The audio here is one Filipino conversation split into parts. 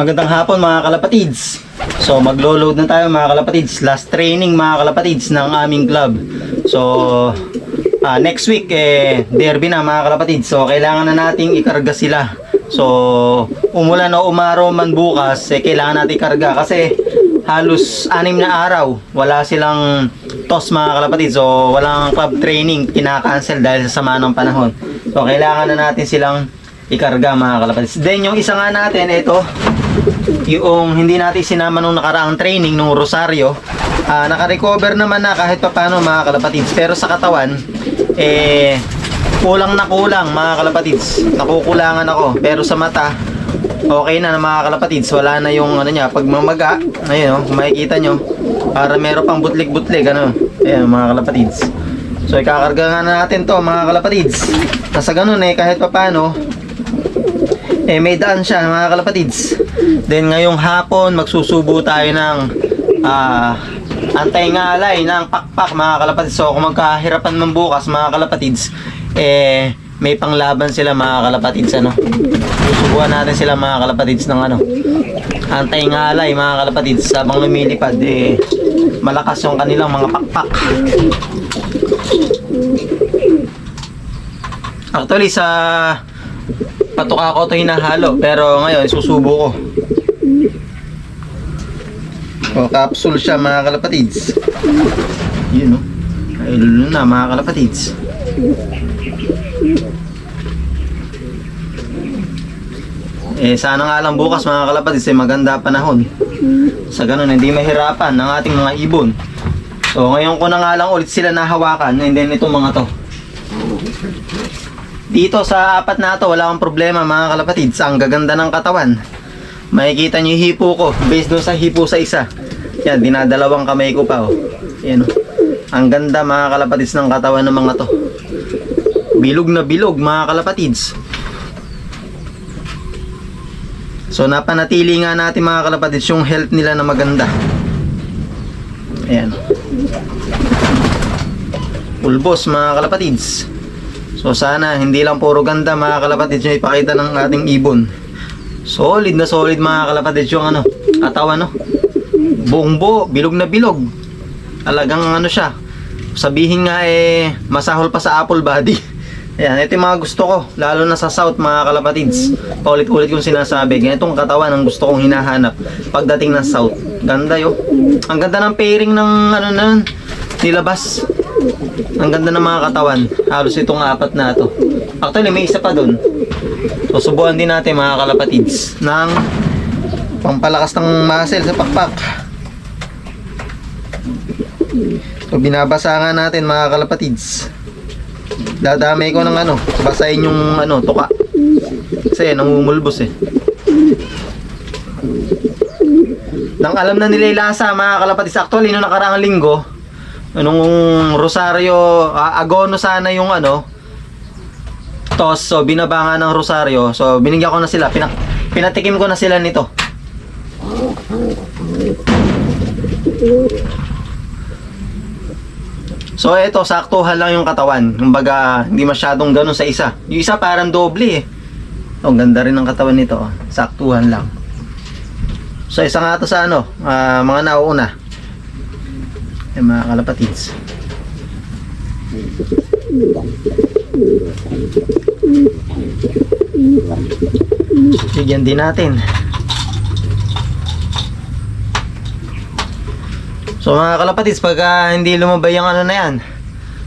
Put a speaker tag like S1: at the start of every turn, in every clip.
S1: Magandang hapon mga kalapatids. So maglo-load na tayo mga kalapatids. Last training mga kalapatids ng aming club. So ah, next week eh derby na mga kalapatids. So kailangan na nating ikarga sila. So umulan o umaraw man bukas eh kailangan natin ikarga kasi halos anim na araw wala silang toss mga kalapatids. So walang club training kinakancel dahil sa sama ng panahon. So kailangan na natin silang ikarga mga kalapatids. Then yung isa nga natin ito yung hindi natin sinama nung nakaraang training nung Rosario, ah, naka-recover naman na kahit papano mga kalapatids. Pero sa katawan, eh, kulang na kulang mga kalapatids. Nakukulangan ako. Pero sa mata, okay na mga kalapatids. Wala na yung ano niya, pagmamaga. Ayun, oh, makikita nyo. Para meron pang butlig-butlig, ano. Ayun, mga kalapatids. So, ikakarga nga na natin to mga kalapatids. Nasa ganun eh, kahit papano, eh may daan siya mga kalapatids. Then ngayong hapon magsusubo tayo ng ah antay-ngalay ng pakpak mga kalapatids. So kung magkahirapan man bukas mga kalapatids, eh may panglaban sila mga kalapatids ano. Susubuan natin sila mga kalapatids ng ano. Antay-ngalay mga kalapatids habang lumilipad eh malakas yung kanilang mga pakpak. Actually sa patuka ko ito hinahalo pero ngayon susubo ko. O capsule siya mga kalapatids. Yun o ay lulo na mga kalapatids. Eh sana nga lang bukas mga kalapatids eh maganda panahon. Sa ganun hindi mahirapan ng ating mga ibon. So ngayon ko na nga lang ulit sila nahawakan and then itong mga to dito sa apat na to, wala akong problema mga kalapatids. Ang gaganda ng katawan. Makikita niyo yung hipo ko. Based doon sa hipo sa isa. Yan, dinadalawang kamay ko pa. Oh. Yan, oh. Ang ganda mga kalapatids ng katawan ng mga to. Bilog na bilog mga kalapatids. So napanatili nga natin mga kalapatids yung health nila na maganda. Ayan. Pulbos mga kalapatids. So sana hindi lang puro ganda mga kalapatids yung ipakita ng ating ibon. Solid na solid mga kalapatids yung ano, katawan no. Buong buo, bilog na bilog. Talagang ano siya. Sabihin nga eh masahol pa sa apple body. Ayan, ito yung mga gusto ko, lalo na sa south mga kalapatids. Paulit-ulit kong sinasabi, ganitong katawan ang gusto kong hinahanap pagdating ng south. Ganda yo. Ang ganda ng pairing ng ano na nilabas. Ang ganda ng mga katawan. Halos itong apat na to. Actually, may isa pa doon. So, subukan din natin mga kalapatids ng pampalakas ng muscle sa pakpak. So, binabasa nga natin mga kalapatids. Dadamay ko ng ano, basahin yung ano, tuka. Kasi namumulbos eh. Nang alam na nila yung lasa mga kalapatids. Actually, nung nakaraang linggo, nung Rosario, ah, Agono sana yung ano, tos, so binaba nga ng Rosario. So binigyan ko na sila, pinak pinatikim ko na sila nito. So ito, saktuhan lang yung katawan. Kumbaga, hindi masyadong ganun sa isa. Yung isa parang doble eh. Oh, ganda rin ng katawan nito. oh. Saktuhan lang. So isa nga to sa ano, ah, mga nauuna. Yung mga kalapatids. Bigyan din natin. So mga kalapatids, pagka hindi lumabay ang ano na yan,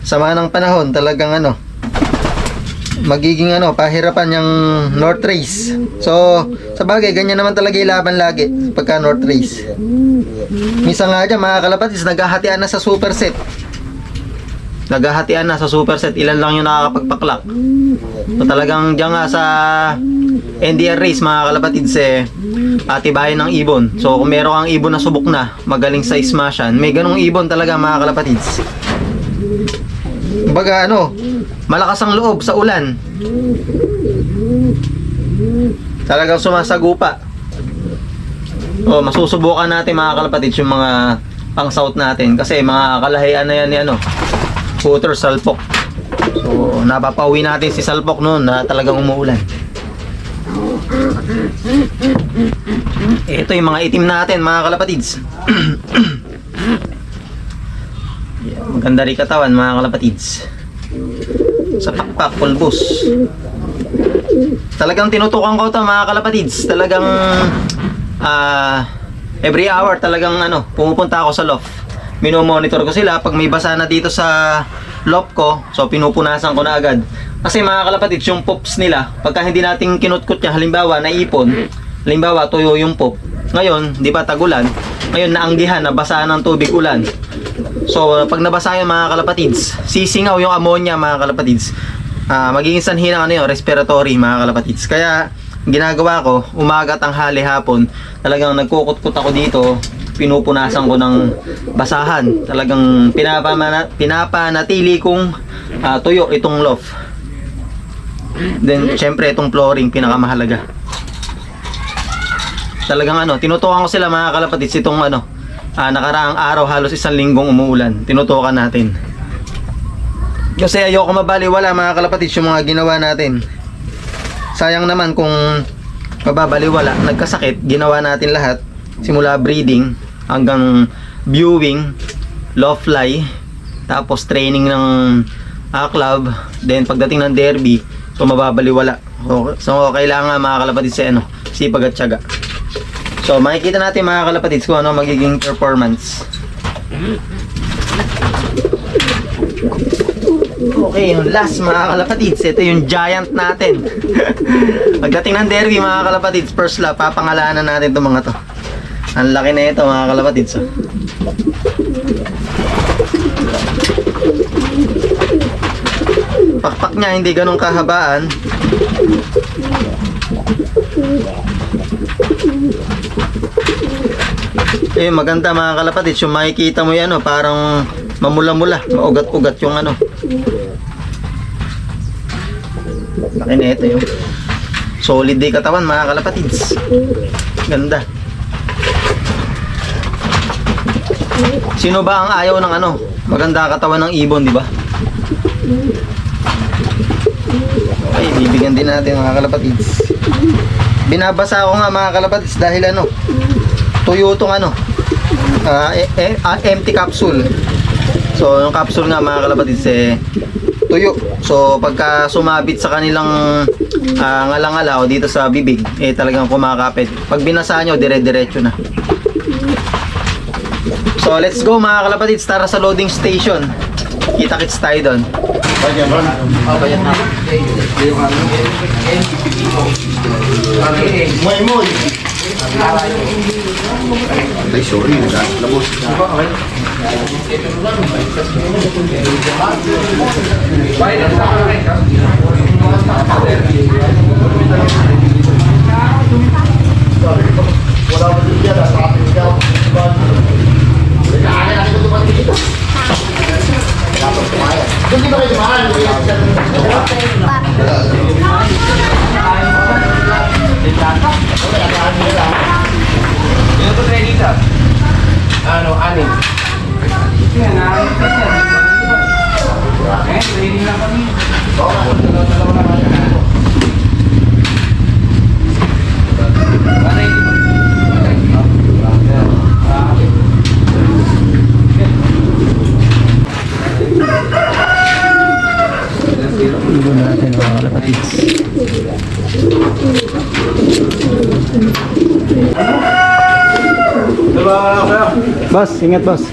S1: sama ng panahon, talagang ano, magiging ano, pahirapan yung North Race. So, sa bagay, ganyan naman talaga ilaban lagi pagka North Race. Minsan nga dyan, mga kalapatids, naghahatian na sa superset. Naghahatian na sa superset, ilan lang yung nakakapagpaklak. So talagang dyan nga sa NDR race, mga kalapatids, eh, atibayan ng ibon. So kung meron kang ibon na subok na, magaling sa smashan, may ganong ibon talaga mga kalapatids. Baga ano, malakas ang loob sa ulan. Talagang sumasagupa. Oh, masusubukan natin mga kalapatids yung mga pang south natin kasi mga kalahian na yan ni ano, Footer Salpok. So, napapauwi natin si Salpok noon na talagang umuulan. Ito yung mga itim natin mga kalapatids. Yan, Maganda rin katawan mga kalapatids. Sa pakpak pulbos. Talagang tinutukan ko to mga kalapatids. Talagang ah every hour talagang ano, pumupunta ako sa loft. Minomonitor ko sila pag may basa na dito sa loft ko, so pinupunasan ko na agad. Kasi mga kalapatids, yung pops nila, pagka hindi natin kinutkot niya, halimbawa naipon, halimbawa tuyo yung pop. Ngayon, di ba tagulan? Ngayon naanggihan, nabasa ng tubig ulan. So, pag nabasa yun mga kalapatids, sisingaw yung ammonia mga kalapatids. Ah, magiging sanhi ng ano yun, respiratory mga kalapatids. Kaya, ginagawa ko, umaga, tanghali, hapon, talagang nagkukutkot ako dito, pinupunasan ko ng basahan. Talagang pinapamana, pinapanatili kong ah, tuyo itong loft. Then, syempre, itong flooring, pinakamahalaga. Talagang ano, tinutukan ko sila mga kalapatids, itong ano, ah, nakaraang araw, halos isang linggong umuulan. Tinutukan natin. Kasi ayoko mabaliwala mga kalapatids yung mga ginawa natin. Sayang naman kung mababaliwala, nagkasakit, ginawa natin lahat. Simula breeding hanggang viewing, low fly, tapos training ng ah, club, then pagdating ng derby, so mababaliwala. So, so kailangan mga kalapatids sa ano, sipag at tiyaga. So makikita natin mga kalapatids kung ano magiging performance. Okay, yung last mga kalapatids, ito yung giant natin. Pagdating ng derby mga kalapatids, first lap, papangalanan natin itong mga to. Ang laki na ito mga kalapatids. Oh. Pakpak niya, hindi ganun kahabaan. Eh, maganda mga kalapatids, yung makikita mo yan, oh, parang mamula-mula, maugat-ugat yung ano. Laki na ito yung solid day katawan mga kalapatids. Ganda. Sino ba ang ayaw ng ano? Maganda katawan ng ibon, di ba? Okay, bibigyan din natin mga kalapatids. Binabasa ko nga mga kalapatids dahil ano, tuyo tong ano, ah, eh, ah, empty capsule. So, yung capsule nga mga kalapatids eh, tuyo. So, pagka sumabit sa kanilang ah, ngalang-ala o dito sa bibig, eh talagang kumakapit. Pag binasa nyo, dire-diretso na. So, let's go mga kalapatids, tara sa loading station. Kita-kits tayo doon.
S2: Moy, moy. Ay, sorry. Labos.
S3: Ano, anin? Yan, anin ka yan. Eh, training lang kami. Dalaw-dalaw na kami. Ano yung
S1: Ibon natin mga kalapatids. Boss, ingat boss.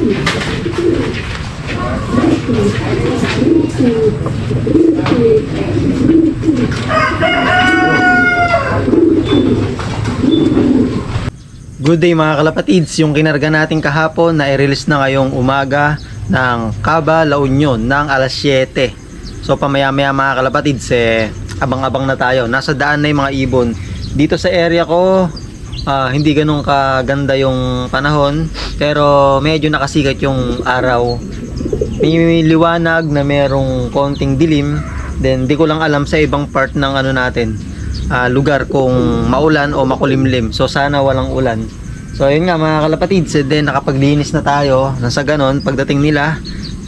S1: Good day mga kalapatids, yung kinarga natin kahapon na i-release na ngayong umaga ng Caba La Union ng alas 7. So pamaya maya mga kalapatids, eh, abang-abang na tayo. Nasa daan na yung mga ibon. Dito sa area ko, ah, hindi ganun kaganda yung panahon, pero medyo nakasikat yung araw. May liwanag na merong konting dilim, then di ko lang alam sa ibang part ng ano natin, ah, lugar kung maulan o makulimlim. So sana walang ulan. So ayun nga mga kalapatids, then nakapaglinis na tayo. Nasa ganon, pagdating nila,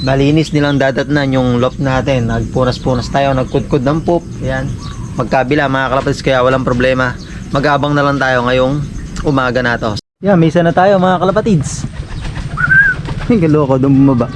S1: malinis nilang dadatnan yung loft natin. Nagpunas-punas tayo, nagkudkod ng poop. Yan. Magkabila mga kalapatids, kaya walang problema. Mag-abang na lang tayo ngayong umaga na to. Yeah, may isa na tayo mga kalapatids. Ay, galoko doon bumaba.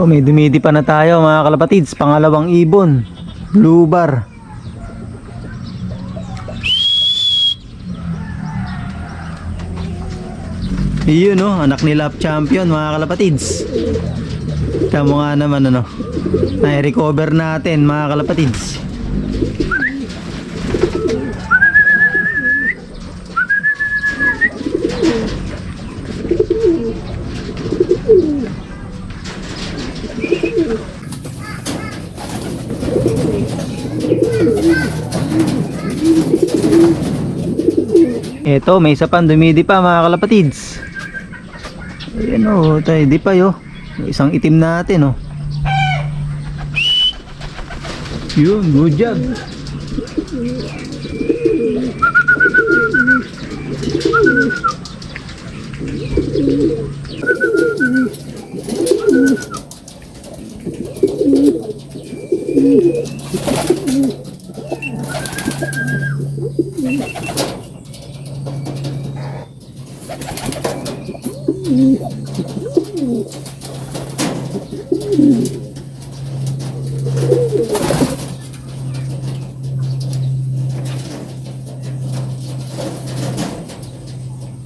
S1: Oh, may dumidi pa na tayo mga kalapatids. Pangalawang ibon. Blue bar. Iyon no, anak ni Lap Champion mga kalapatids. Tamo nga naman ano. Na-recover natin mga kalapatids. Eto, may isa pang dumidi pa mga kalapatids. Ayan o, tayo, di pa yo. Isang itim natin oh. Yun, good job.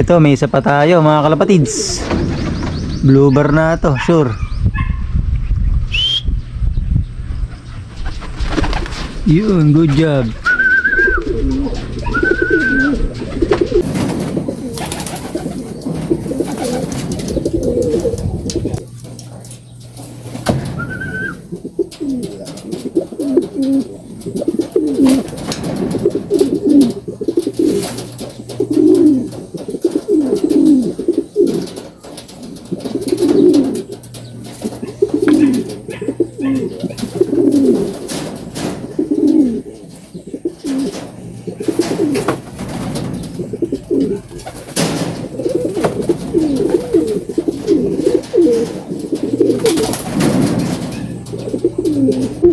S1: Ito, may isa pa tayo mga kalapatids. Blue bar na to, sure. Yun, good job.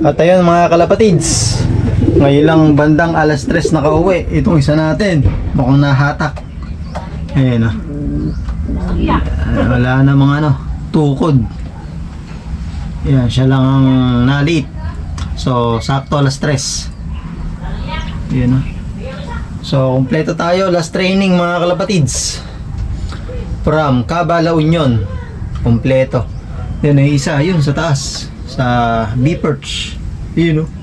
S1: At ayun mga kalapatids Ngayon lang bandang alas 3 nakauwi. Itong isa natin Mukhang nahatak. Ayan ah. Ay, Wala na mga ano Tukod. Yan siya lang ang nalit. So sakto alas 3 Ayan ah. So kompleto tayo. Last training mga kalapatids. From Cabala Union. Kompleto Yan ay isa yun sa taas sa B-Perch. Yun oh.